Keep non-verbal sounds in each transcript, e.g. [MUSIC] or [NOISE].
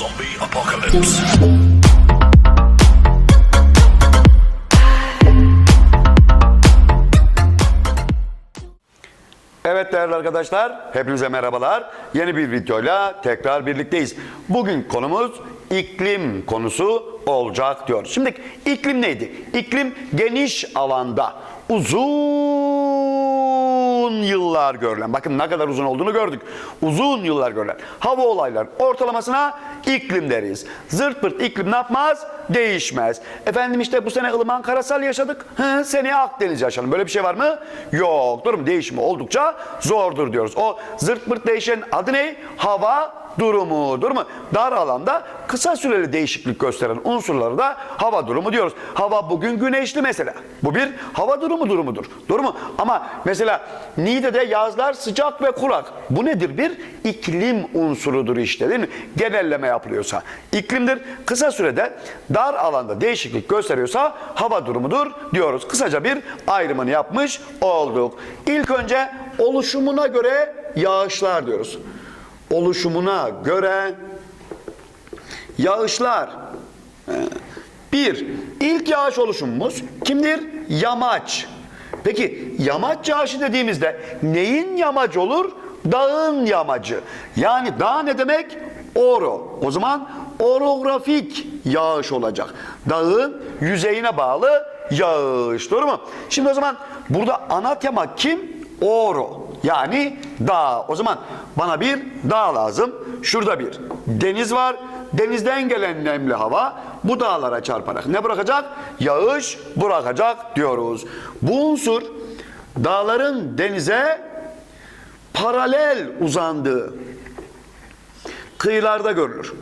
Zombie apocalypse. Evet değerli arkadaşlar, hepinize merhabalar. Yeni bir videoyla tekrar birlikteyiz. Bugün konumuz iklim konusu olacak diyor. Şimdi iklim neydi? İklim geniş alanda uzun yıllar görülen, bakın ne kadar uzun olduğunu gördük. Uzun yıllar görülen hava olaylar ortalamasına iklim deriz. Zırt pırt iklim ne yapmaz? Değişmez. Efendim işte bu sene ılıman karasal yaşadık. Hı, seneye Akdeniz yaşanır. Böyle bir şey var mı? Yok. Durum değişimi oldukça zordur diyoruz. O zırt pırt değişen adı ne? Hava durumu. Durumu dar alanda kısa süreli değişiklik gösteren unsurları da hava durumu diyoruz. Hava bugün güneşli mesela. Bu bir hava durumu durumudur. Doğru mu? Ama mesela Niğde'de yazlar sıcak ve kurak. Bu nedir? Bir iklim unsurudur işte değil mi? Genelleme yapılıyorsa. iklimdir. Kısa sürede dar alanda değişiklik gösteriyorsa hava durumudur diyoruz. Kısaca bir ayrımını yapmış olduk. İlk önce oluşumuna göre yağışlar diyoruz. Oluşumuna göre yağışlar. Bir, ilk yağış oluşumumuz kimdir? Yamaç. Peki yamaç yağışı dediğimizde neyin yamacı olur? Dağın yamacı. Yani dağ ne demek? Oro. O zaman orografik yağış olacak. Dağın yüzeyine bağlı yağış. Doğru mu? Şimdi o zaman burada ana tema kim? Oro. Yani dağ. O zaman bana bir dağ lazım. Şurada bir deniz var. Denizden gelen nemli hava bu dağlara çarparak ne bırakacak? Yağış bırakacak diyoruz. Bu unsur dağların denize paralel uzandığı kıyılarda görülür.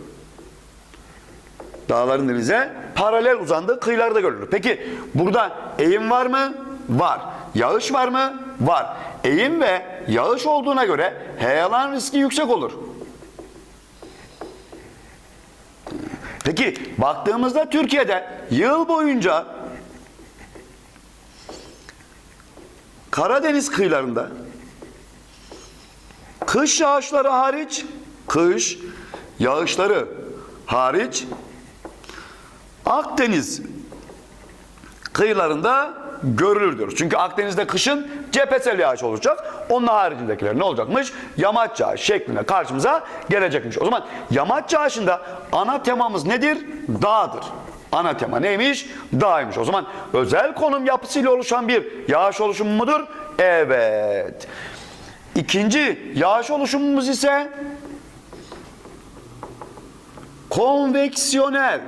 Dağların denize paralel uzandığı kıyılarda görülür. Peki burada eğim var mı? Var. Yağış var mı? Var. Eğim ve yağış olduğuna göre heyelan riski yüksek olur. Peki baktığımızda Türkiye'de yıl boyunca Karadeniz kıyılarında kış yağışları hariç kış yağışları hariç Akdeniz kıyılarında görülür diyoruz. Çünkü Akdeniz'de kışın cephesel yağış olacak. Onun haricindekiler ne olacakmış? Yamaç yağış şeklinde karşımıza gelecekmiş. O zaman yamaç yağışında ana temamız nedir? Dağdır. Ana tema neymiş? Dağymış. O zaman özel konum yapısıyla oluşan bir yağış oluşumu mudur? Evet. İkinci yağış oluşumumuz ise konveksiyonel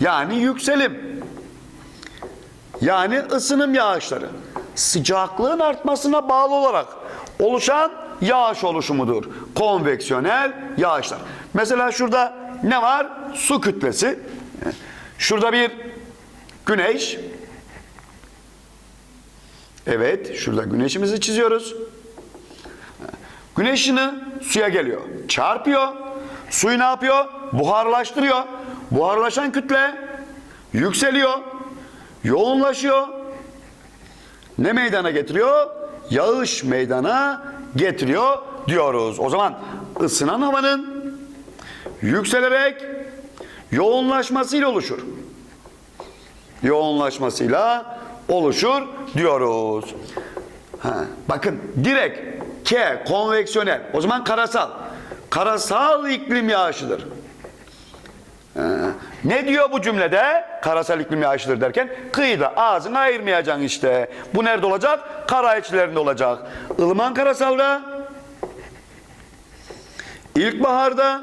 yani yükselim. Yani ısınım yağışları. Sıcaklığın artmasına bağlı olarak oluşan yağış oluşumudur. Konveksiyonel yağışlar. Mesela şurada ne var? Su kütlesi. Şurada bir güneş. Evet, şurada güneşimizi çiziyoruz. Güneş suya geliyor. Çarpıyor. Suyu ne yapıyor? Buharlaştırıyor. Buharlaşan kütle yükseliyor. Yoğunlaşıyor. Ne meydana getiriyor? Yağış meydana getiriyor diyoruz. O zaman ısınan havanın yükselerek yoğunlaşmasıyla oluşur. Yoğunlaşmasıyla oluşur diyoruz. Ha, bakın direkt K konveksiyonel. O zaman karasal. Karasal iklim yağışıdır. Ne diyor bu cümlede? Karasal iklim yağışıdır derken kıyıda ağzını ayırmayacaksın işte. Bu nerede olacak? Kara içlerinde olacak. Ilıman karasalda ilkbaharda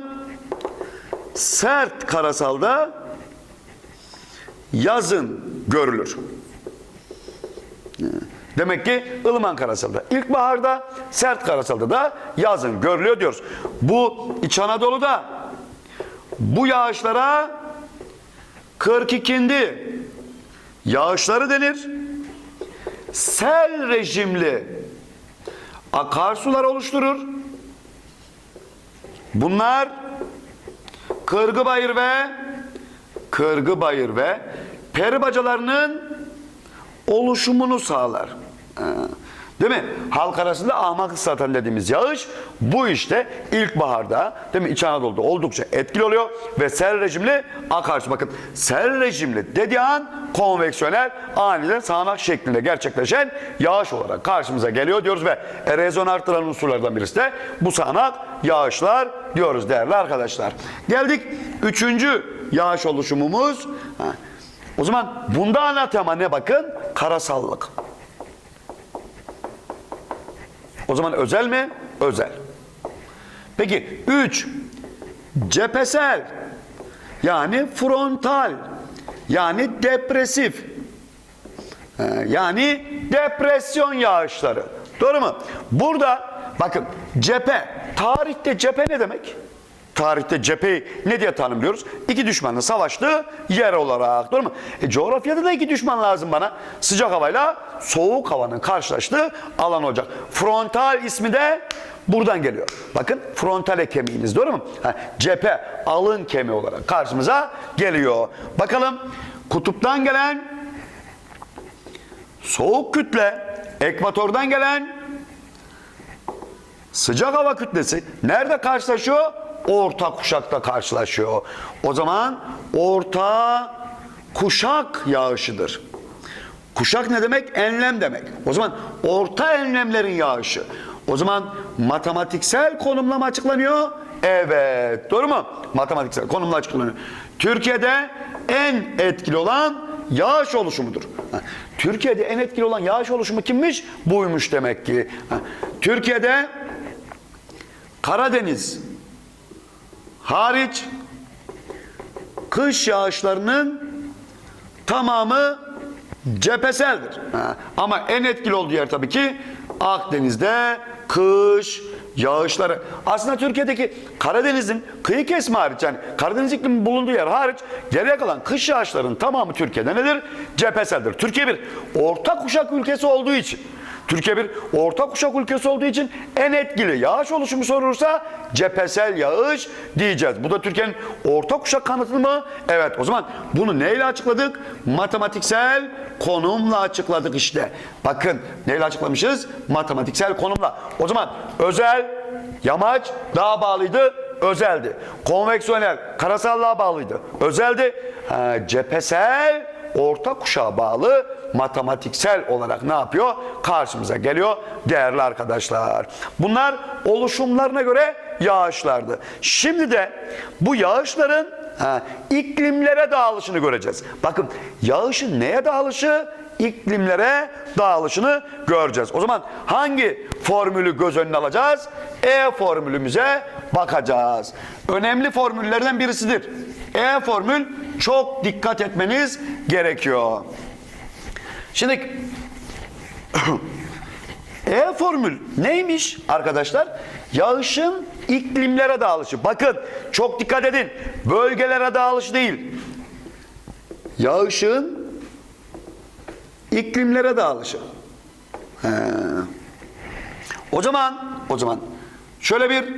sert karasalda yazın görülür. Demek ki ılıman karasalda ilkbaharda, sert karasalda da yazın görülüyor diyoruz. Bu İç Anadolu'da bu yağışlara 42'indi yağışları denir. Sel rejimli akarsular oluşturur. Bunlar Kırgıbayır ve Kırgıbayır ve peri bacalarının oluşumunu sağlar. Ee, Değil mi? Halk arasında ahmak ıslatan dediğimiz yağış bu işte ilkbaharda değil mi İç Anadolu'da oldukça etkili oluyor ve sel rejimli akarsu. Bakın sel rejimli dediği an konveksiyonel aniden sağanak şeklinde gerçekleşen yağış olarak karşımıza geliyor diyoruz ve erozyon arttıran unsurlardan birisi de bu sağanak yağışlar diyoruz değerli arkadaşlar. Geldik üçüncü yağış oluşumumuz. O zaman bunda ana tema ne bakın? Karasallık. O zaman özel mi? Özel. Peki 3. Cephesel. Yani frontal. Yani depresif. Ee, Yani depresyon yağışları. Doğru mu? Burada bakın cephe. Tarihte cephe ne demek? Tarihte cepheyi ne diye tanımlıyoruz? İki düşmanın savaştığı yer olarak. Doğru mu? E, coğrafyada da iki düşman lazım bana. Sıcak havayla soğuk havanın karşılaştığı alan olacak. Frontal ismi de buradan geliyor. Bakın frontale kemiğiniz doğru mu? Ha, cephe alın kemiği olarak karşımıza geliyor. Bakalım kutuptan gelen soğuk kütle, ekvatordan gelen sıcak hava kütlesi nerede karşılaşıyor? Orta kuşakta karşılaşıyor. O zaman orta kuşak yağışıdır. Kuşak ne demek? Enlem demek. O zaman orta enlemlerin yağışı. O zaman matematiksel konumla mı açıklanıyor? Evet. Doğru mu? Matematiksel konumla açıklanıyor. Türkiye'de en etkili olan yağış oluşumudur. Türkiye'de en etkili olan yağış oluşumu kimmiş? Buymuş demek ki. Türkiye'de Karadeniz hariç kış yağışlarının tamamı cepheseldir. Ama en etkili olduğu yer tabii ki Akdeniz'de kış yağışları. Aslında Türkiye'deki Karadeniz'in kıyı kesme hariç yani Karadeniz iklimi bulunduğu yer hariç geriye kalan kış yağışlarının tamamı Türkiye'de nedir? Cepheseldir. Türkiye bir orta kuşak ülkesi olduğu için Türkiye bir orta kuşak ülkesi olduğu için en etkili yağış oluşumu sorulursa cephesel yağış diyeceğiz. Bu da Türkiye'nin orta kuşak kanıtı mı? Evet. O zaman bunu neyle açıkladık? Matematiksel konumla açıkladık işte. Bakın neyle açıklamışız? Matematiksel konumla. O zaman özel yamaç daha bağlıydı özeldi. Konveksiyonel karasallığa bağlıydı. Özeldi. Ha, cephesel orta kuşağa bağlı matematiksel olarak ne yapıyor? Karşımıza geliyor değerli arkadaşlar. Bunlar oluşumlarına göre yağışlardı. Şimdi de bu yağışların ha, iklimlere dağılışını göreceğiz. Bakın yağışın neye dağılışı? İklimlere dağılışını göreceğiz. O zaman hangi formülü göz önüne alacağız? E formülümüze bakacağız. Önemli formüllerden birisidir. E formül çok dikkat etmeniz gerekiyor. Şimdi [COUGHS] E formül neymiş arkadaşlar? Yağışın iklimlere dağılışı. Bakın çok dikkat edin. Bölgelere dağılışı değil. Yağışın iklimlere dağılışı. He. O zaman o zaman şöyle bir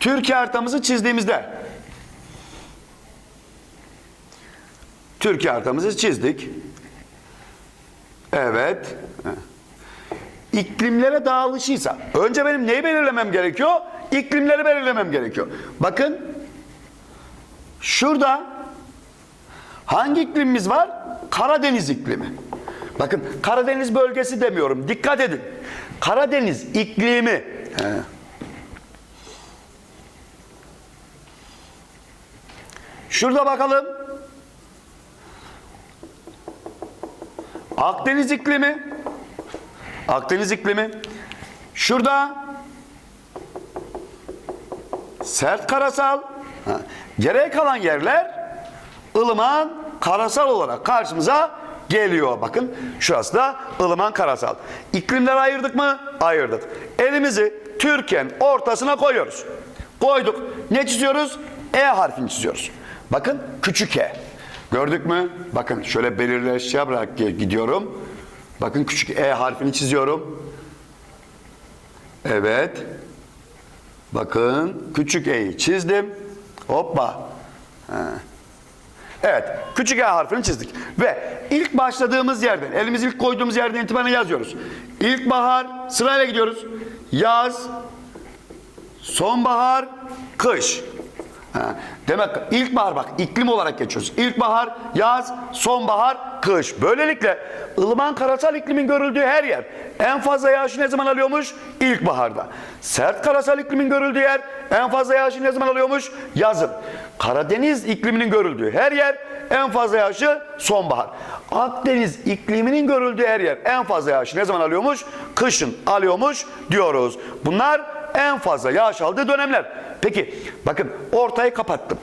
Türkiye haritamızı çizdiğimizde Türkiye haritamızı çizdik. Evet. İklimlere dağılışıysa önce benim neyi belirlemem gerekiyor? İklimleri belirlemem gerekiyor. Bakın şurada hangi iklimimiz var? Karadeniz iklimi. Bakın Karadeniz bölgesi demiyorum. Dikkat edin. Karadeniz iklimi. He. Şurada bakalım. Akdeniz iklimi. Akdeniz iklimi. Şurada sert karasal. Ha. Geriye kalan yerler ılıman karasal olarak karşımıza geliyor. Bakın şurası da ılıman karasal. İklimleri ayırdık mı? Ayırdık. Elimizi Türkiye'nin ortasına koyuyoruz. Koyduk. Ne çiziyoruz? E harfini çiziyoruz. Bakın küçük E. Gördük mü? Bakın şöyle belirleyici yaparak gidiyorum. Bakın küçük E harfini çiziyorum. Evet. Bakın küçük E'yi çizdim. Hoppa. Ha. Evet, küçük E harfini çizdik. Ve ilk başladığımız yerden, elimizi ilk koyduğumuz yerden itibaren yazıyoruz. İlkbahar, sırayla gidiyoruz. Yaz, sonbahar, kış. Ha, demek ilkbahar bak iklim olarak geçiyoruz. İlkbahar, yaz, sonbahar, kış. Böylelikle ılıman karasal iklimin görüldüğü her yer en fazla yağışı ne zaman alıyormuş? İlkbaharda. Sert karasal iklimin görüldüğü yer en fazla yağışı ne zaman alıyormuş? Yazın. Karadeniz ikliminin görüldüğü her yer en fazla yağışı sonbahar. Akdeniz ikliminin görüldüğü her yer en fazla yağışı ne zaman alıyormuş? Kışın alıyormuş diyoruz. Bunlar en fazla yağış aldığı dönemler. Peki bakın ortayı kapattım.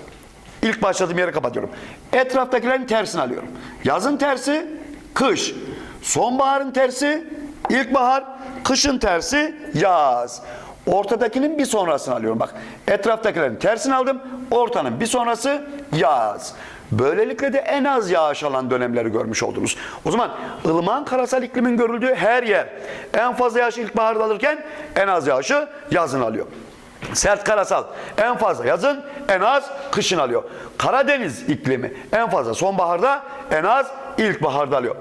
İlk başladığım yeri kapatıyorum. Etraftakilerin tersini alıyorum. Yazın tersi kış. Sonbaharın tersi ilkbahar. Kışın tersi yaz. Ortadakinin bir sonrasını alıyorum. Bak etraftakilerin tersini aldım. Ortanın bir sonrası yaz. Böylelikle de en az yağış alan dönemleri görmüş oldunuz. O zaman ılıman karasal iklimin görüldüğü her yer en fazla yağışı ilkbaharda alırken en az yağışı yazın alıyor. Sert karasal en fazla yazın en az kışın alıyor. Karadeniz iklimi en fazla sonbaharda en az ilkbaharda alıyor.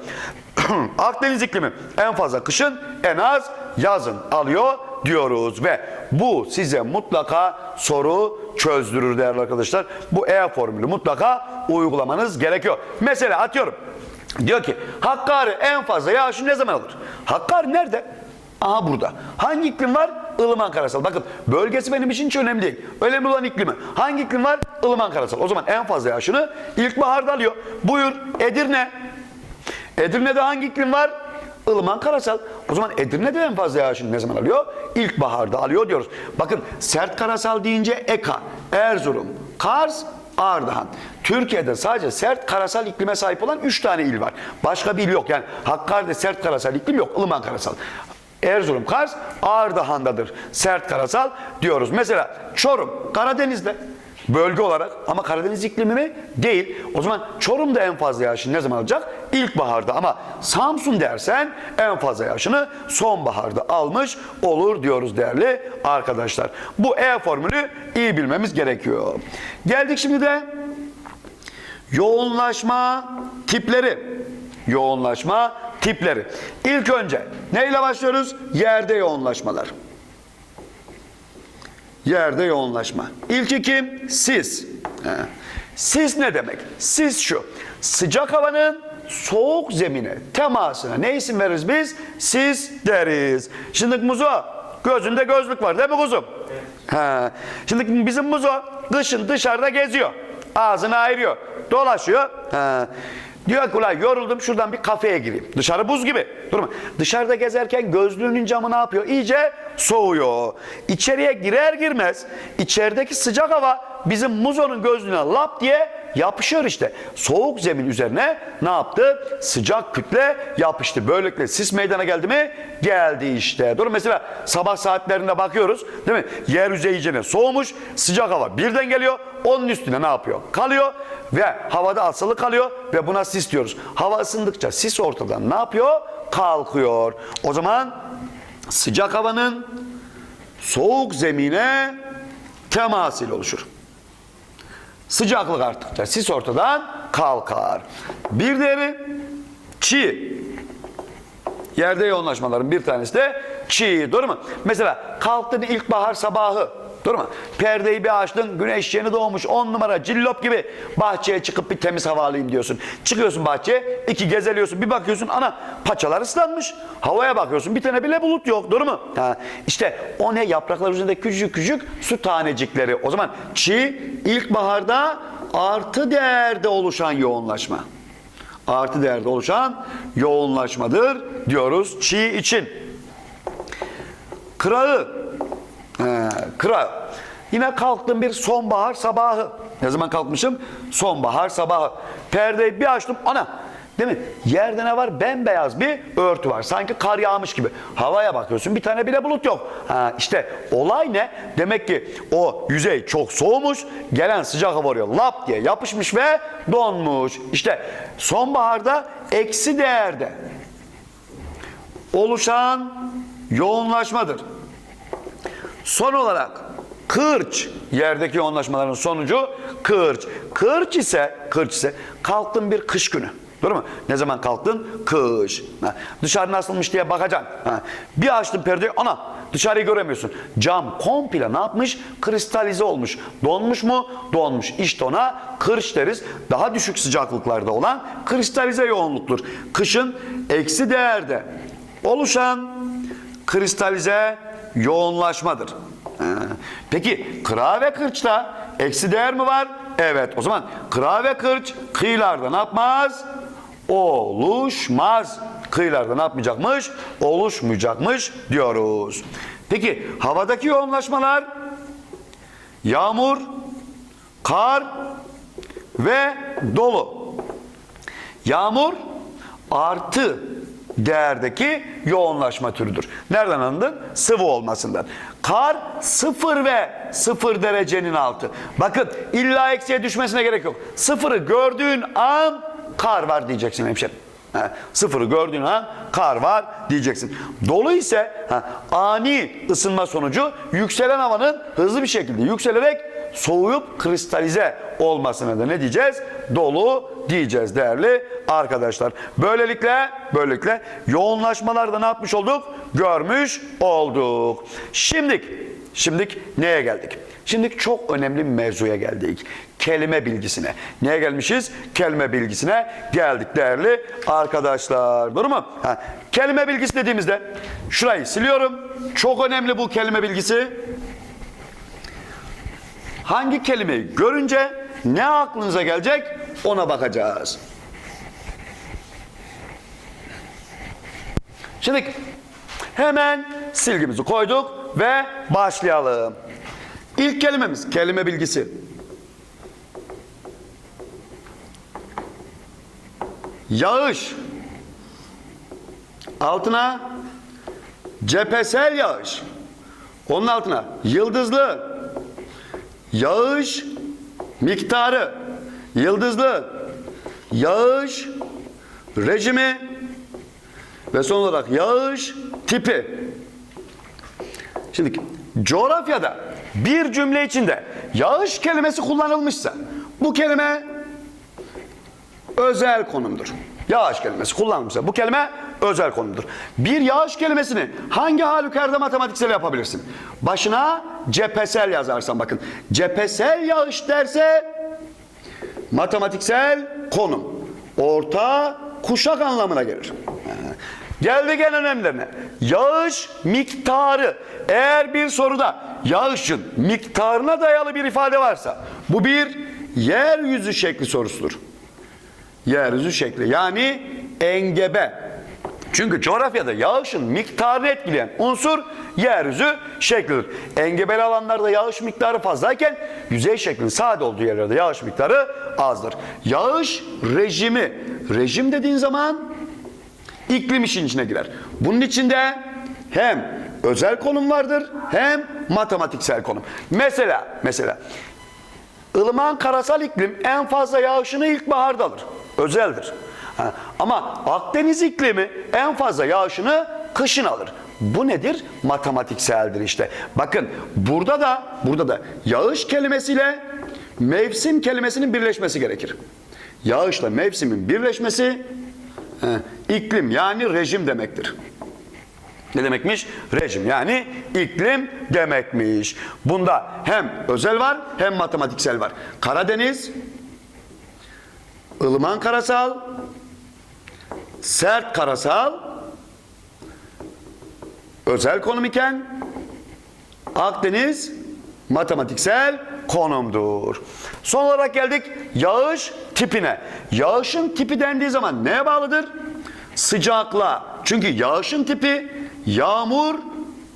[CLEARS THROAT] Akdeniz iklimi en fazla kışın en az yazın alıyor diyoruz ve bu size mutlaka soru çözdürür değerli arkadaşlar. Bu E formülü mutlaka uygulamanız gerekiyor. Mesela atıyorum. Diyor ki Hakkari en fazla yağışı ne zaman alır? Hakkari nerede? Aha burada. Hangi iklim var? Ilıman karasal. Bakın bölgesi benim için hiç önemli değil. Önemli olan iklimi. Hangi iklim var? Ilıman karasal. O zaman en fazla yağışını ilkbaharda alıyor. Buyur Edirne. Edirne'de hangi iklim var? Ilıman karasal. O zaman Edirne'de en fazla yağışını ne zaman alıyor? İlkbaharda alıyor diyoruz. Bakın sert karasal deyince Eka, Erzurum, Kars, Ardahan. Türkiye'de sadece sert karasal iklime sahip olan 3 tane il var. Başka bir il yok. Yani Hakkari'de sert karasal iklim yok. ılıman karasal. Erzurum, Kars, Ardahan'dadır. Sert karasal diyoruz. Mesela Çorum, Karadeniz'de. Bölge olarak ama Karadeniz iklimi mi? Değil. O zaman Çorum'da en fazla yağışını ne zaman alacak? İlkbaharda ama Samsun dersen en fazla yağışını sonbaharda almış olur diyoruz değerli arkadaşlar. Bu E formülü iyi bilmemiz gerekiyor. Geldik şimdi de yoğunlaşma tipleri. Yoğunlaşma tipleri. İlk önce neyle başlıyoruz? Yerde yoğunlaşmalar. Yerde yoğunlaşma. İlki kim? Sis. Sis ne demek? Sis şu. Sıcak havanın soğuk zemine temasına ne isim veririz biz? Sis deriz. Şimdi Muzo gözünde gözlük var değil mi kuzum? He. Şimdi bizim Muzo kışın dışarıda geziyor. Ağzını ayırıyor. Dolaşıyor. He. Diyor ki ulan yoruldum şuradan bir kafeye gireyim. Dışarı buz gibi. Durma. Dışarıda gezerken gözlüğünün camı ne yapıyor? İyice soğuyor. İçeriye girer girmez içerideki sıcak hava bizim muzonun gözlüğüne lap diye yapışıyor işte. Soğuk zemin üzerine ne yaptı? Sıcak kütle yapıştı. Böylelikle sis meydana geldi mi? Geldi işte. Dur mesela sabah saatlerinde bakıyoruz değil mi? Yer yüzeyi iyicene soğumuş. Sıcak hava birden geliyor. Onun üstüne ne yapıyor? Kalıyor ve havada asılı kalıyor ve buna sis diyoruz. Hava ısındıkça sis ortadan ne yapıyor? Kalkıyor. O zaman sıcak havanın soğuk zemine temasıyla oluşur. Sıcaklık arttıkça sis ortadan kalkar. Bir diğeri çiğ. Yerde yoğunlaşmaların bir tanesi de çiğ. Doğru mu? Mesela kalktın ilkbahar sabahı. Mu? Perdeyi bir açtın, güneş yeni doğmuş, on numara cillop gibi bahçeye çıkıp bir temiz hava alayım diyorsun. Çıkıyorsun bahçeye, iki gezeliyorsun, bir bakıyorsun ana paçalar ıslanmış. Havaya bakıyorsun, bir tane bile bulut yok. Doğru mu? Ha, işte o ne? Yapraklar üzerinde küçük küçük su tanecikleri. O zaman çiğ ilkbaharda artı değerde oluşan yoğunlaşma. Artı değerde oluşan yoğunlaşmadır diyoruz çiğ için. Kırağı He, kıra. Yine kalktım bir sonbahar sabahı. Ne zaman kalkmışım? Sonbahar sabahı. Perdeyi bir açtım. Ana. Değil mi? Yerde ne var? Bembeyaz bir örtü var. Sanki kar yağmış gibi. Havaya bakıyorsun bir tane bile bulut yok. Ha, işte olay ne? Demek ki o yüzey çok soğumuş. Gelen sıcak hava oraya lap diye yapışmış ve donmuş. İşte sonbaharda eksi değerde oluşan yoğunlaşmadır. Son olarak Kırç yerdeki yoğunlaşmaların sonucu kırç. Kırç ise kırç ise kalktın bir kış günü. Doğru mu? Ne zaman kalktın? Kış. Ha. Dışarı nasılmış diye bakacaksın. Ha. Bir açtın perdeyi ana dışarıyı göremiyorsun. Cam komple ne yapmış? Kristalize olmuş. Donmuş mu? Donmuş. İşte ona kırç deriz. Daha düşük sıcaklıklarda olan kristalize yoğunluktur. Kışın eksi değerde oluşan kristalize yoğunlaşmadır. Ha. Peki kıra ve kırçta eksi değer mi var? Evet. O zaman kıra ve kırç kıyılarda ne yapmaz? Oluşmaz. Kıyılarda ne yapmayacakmış? Oluşmayacakmış diyoruz. Peki havadaki yoğunlaşmalar yağmur, kar ve dolu. Yağmur artı değerdeki yoğunlaşma türüdür. Nereden anladın? Sıvı olmasından. Kar sıfır ve sıfır derecenin altı. Bakın illa eksiye düşmesine gerek yok. Sıfırı gördüğün an kar var diyeceksin hemşerim. Ha, sıfırı gördüğün an kar var diyeceksin. Dolu ise ha, ani ısınma sonucu yükselen havanın hızlı bir şekilde yükselerek soğuyup kristalize olmasına da ne diyeceğiz? Dolu diyeceğiz değerli arkadaşlar. Böylelikle böylelikle yoğunlaşmalarda ne yapmış olduk? Görmüş olduk. Şimdik, şimdik neye geldik? Şimdi çok önemli bir mevzuya geldik. Kelime bilgisine. Neye gelmişiz? Kelime bilgisine geldik değerli arkadaşlar. Doğru mu? Ha, kelime bilgisi dediğimizde şurayı siliyorum. Çok önemli bu kelime bilgisi. Hangi kelimeyi görünce ne aklınıza gelecek ona bakacağız. Şimdi hemen silgimizi koyduk ve başlayalım. İlk kelimemiz kelime bilgisi. Yağış. Altına cephesel yağış. Onun altına yıldızlı yağış miktarı, yıldızlı yağış rejimi ve son olarak yağış tipi. Şimdi coğrafyada bir cümle içinde yağış kelimesi kullanılmışsa bu kelime özel konumdur. Yağış kelimesi kullanılmışsa bu kelime özel konumdur. Bir yağış kelimesini hangi halükarda matematiksel yapabilirsin? Başına cephesel yazarsan bakın. Cephesel yağış derse matematiksel konum. Orta kuşak anlamına gelir. Geldik en önemlilerine. Yağış miktarı. Eğer bir soruda yağışın miktarına dayalı bir ifade varsa bu bir yeryüzü şekli sorusudur. Yeryüzü şekli yani engebe. Çünkü coğrafyada yağışın miktarını etkileyen unsur yeryüzü şeklidir. Engebeli alanlarda yağış miktarı fazlayken yüzey şeklinin sade olduğu yerlerde yağış miktarı azdır. Yağış rejimi. Rejim dediğin zaman iklim işin içine girer. Bunun içinde hem özel konum vardır hem matematiksel konum. Mesela mesela ılıman karasal iklim en fazla yağışını ilkbaharda alır. Özeldir. Ha, Ama Akdeniz iklimi en fazla yağışını kışın alır. Bu nedir? Matematikseldir işte. Bakın burada da burada da yağış kelimesiyle mevsim kelimesinin birleşmesi gerekir. Yağışla mevsimin birleşmesi iklim yani rejim demektir. Ne demekmiş? Rejim yani iklim demekmiş. Bunda hem özel var hem matematiksel var. Karadeniz, ılıman karasal, sert karasal, özel konum iken Akdeniz matematiksel konumdur. Son olarak geldik yağış tipine. Yağışın tipi dendiği zaman neye bağlıdır? Sıcaklığa. Çünkü yağışın tipi yağmur,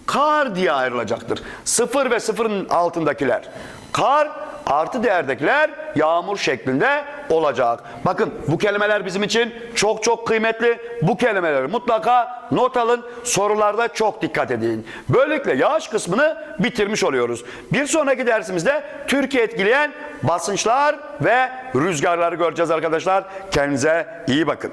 kar diye ayrılacaktır. Sıfır ve sıfırın altındakiler kar, artı değerdekiler yağmur şeklinde olacak. Bakın bu kelimeler bizim için çok çok kıymetli. Bu kelimeleri mutlaka not alın. Sorularda çok dikkat edin. Böylelikle yağış kısmını bitirmiş oluyoruz. Bir sonraki dersimizde Türkiye etkileyen basınçlar ve rüzgarları göreceğiz arkadaşlar. Kendinize iyi bakın.